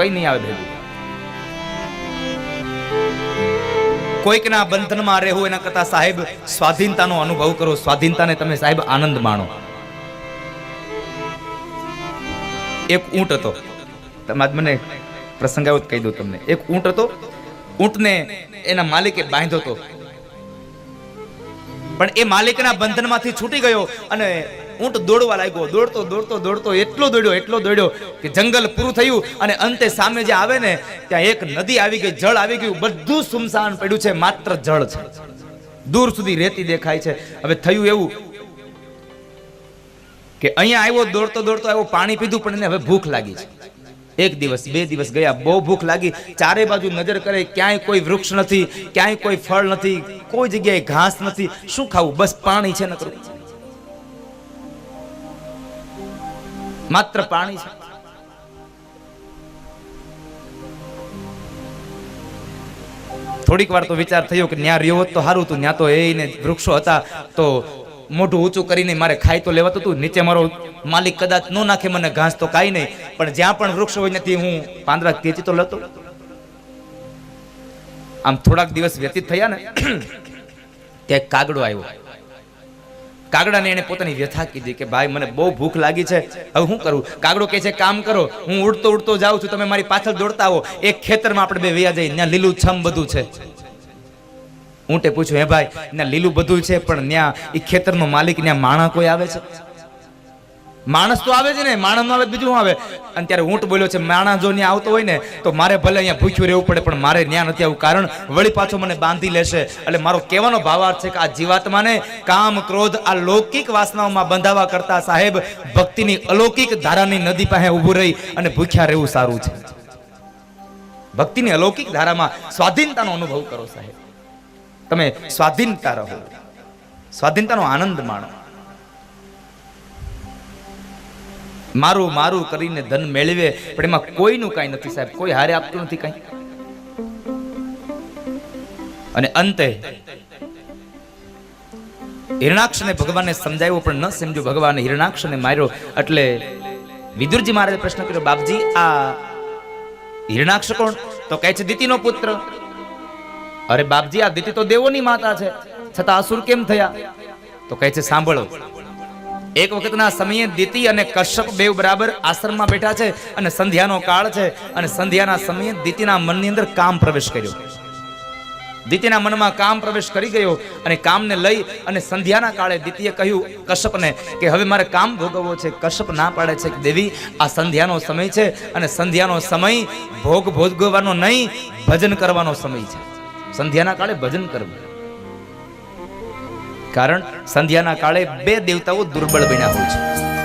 કઈ નહીં આવે ભેગું. કોઈકના બંધનમાં રહેવું એના કરતા સાહેબ સ્વાધીનતાનો અનુભવ કરો. સ્વાધીનતાને તમે સાહેબ આનંદ માણો. એક ઊંટ હતો. તમારે મને પ્રસંગ આવ્યો કહી દઉં તમને. એક ઊંટ હતો. ઊંટને એના માલિકે બાંધ્યો હતો. પણ એ માલિકના બંધનમાંથી છૂટી ગયો અને ઊંટ દોડવા લાગ્યો. દોડતો દોડતો દોડતો એટલો દોડ્યો એટલો દોડ્યો કે જંગલ પૂરું થયું અને અંતે સામે જે આવે ને, ત્યાં એક નદી આવી ગઈ, જળ આવી ગયું. બધું સુમસાન પડ્યું છે, માત્ર જળ છે. દૂર સુધી રેતી દેખાય છે. હવે થયું એવું કે અહીંયા આવ્યો, દોડતો દોડતો આવ્યો, પાણી પીધું, પણ એને હવે ભૂખ લાગી છે. એક દિવસ, બે દિવસ ગયા, બહુ ભૂખ લાગી. ચારે બાજુ નજર કરે, ક્યાંય કોઈ વૃક્ષ નથી, ક્યાંય કોઈ ફળ નથી, કોઈ જગ્યાએ ઘાસ નથી. શું ખાવું? બસ પાણી છે નકરું. માત્ર પાણી છે. થોડીક વાર તો વિચાર થયો કે ન્યા રહ્યો તો સારું હતું ન્યા તો એને વૃક્ષો હતા તો મોઢું ઊંચું કરીને મારે ખાઈ તો લેવાતું હતું નીચે મારો માલિક કદાચ ન નાખે મને ઘાસ તો કાંઈ નહીં, પણ જ્યાં પણ વૃક્ષ હોય નથી હું પાંદડા ખેંચી તો લેતો. આમ થોડાક દિવસ વ્યતીત થયા ને ત્યાં કાગડો આવ્યો. કાગડાને એને પોતાની વ્યથા કીધી કે, ભાઈ, મને બહુ ભૂખ લાગી છે. હવે શું કરું? કાગડો કહે છે, કામ કરો. હું ઉડતો ઉડતો જાઉં છું. તમે મારી પાછળ દોડતા આવો. એક ખેતરમાં આપણે બે વ્યા જઈએ. ત્યાં લીલું છમ બધું છે. ઊંટે પૂછ્યું, હે ભાઈ, ત્યાં લીલું બધું છે, પણ ત્યાં એ ખેતરનો માલિક, ત્યાં માણા કોઈ આવે છે? માણસ તો આવે છે ને માણસ નો આવે બીજું આવે? અને ત્યારે ઊંટ બોલ્યો છે માણસ જો ત્યાં આવતો હોય ને, તો મારે ભલે અહીંયા ભૂખ્યું રહેવું પડે, પણ મારે ત્યાં નથી આવું, કારણ વળી પાછો મને બાંધી લેશે. એટલે મારો કહેવાનો ભાવાર્થ છે કે આ જીવાત્માને કામ, ક્રોધ, આ લૌકિક વાસનાઓમાં બંધાવા કરતા સાહેબ, ભક્તિની અલૌકિક ધારાની નદી પાસે ઊભું રહી અને ભૂખ્યા રહેવું સારું છે. ભક્તિની અલૌકિક ધારામાં સ્વાધીનતાનો અનુભવ કરો સાહેબ. તમે સ્વાધીનતા રહો. સ્વાધીનતાનો આનંદ માણો. મારું મારું કરીને ધન મેળવે, પણ એમાં કોઈનું કાંઈ નથી સાહેબ. કોઈ હારે આપતું નથી કાંઈ. અને અંતે, હિરણાક્ષને ભગવાનને સમજાવ્યું, પણ ન સમજ્યું ભગવાને હિરણાક્ષને માર્યો. એટલે વિદુરજી મહારાજે પ્રશ્ન કર્યો, બાપજી, આ હિરણાક્ષ કોણ? તો કહે છે, દિતિનો પુત્ર. અરે બાપજી, આ દિતિ તો દેવોની માતા છે. છતાં અસુર કેમ થયા? તો કહે છે, સાંભળો. એક વખતના સમયે દિતિ અને કશ્યપ બેવ બરાબર આશ્રમમાં બેઠા છે અને સંધ્યાનો કાળ છે અને સંધ્યાના સમયે દિતિના મનની અંદર કામ પ્રવેશ કર્યો. દિતિના મનમાં કામ પ્રવેશ કરી ગયો અને કામને લઈ અને સંધ્યાના કાળે દિતિએ કહ્યું, કશ્યપને, કે હવે મારે કામ ભોગવવો છે. કશ્યપ ના પાડે છે દેવી, આ સંધ્યાનો સમય છે અને સંધ્યાનો સમય ભોગ ભોગવવાનો નહીં, ભજન કરવાનો સમય છે. સંધ્યાના કાળે ભજન કરવું. કારણ સંધ્યાના કાળે બે દેવતાઓ દુર્બળ બન્યા હોય છે.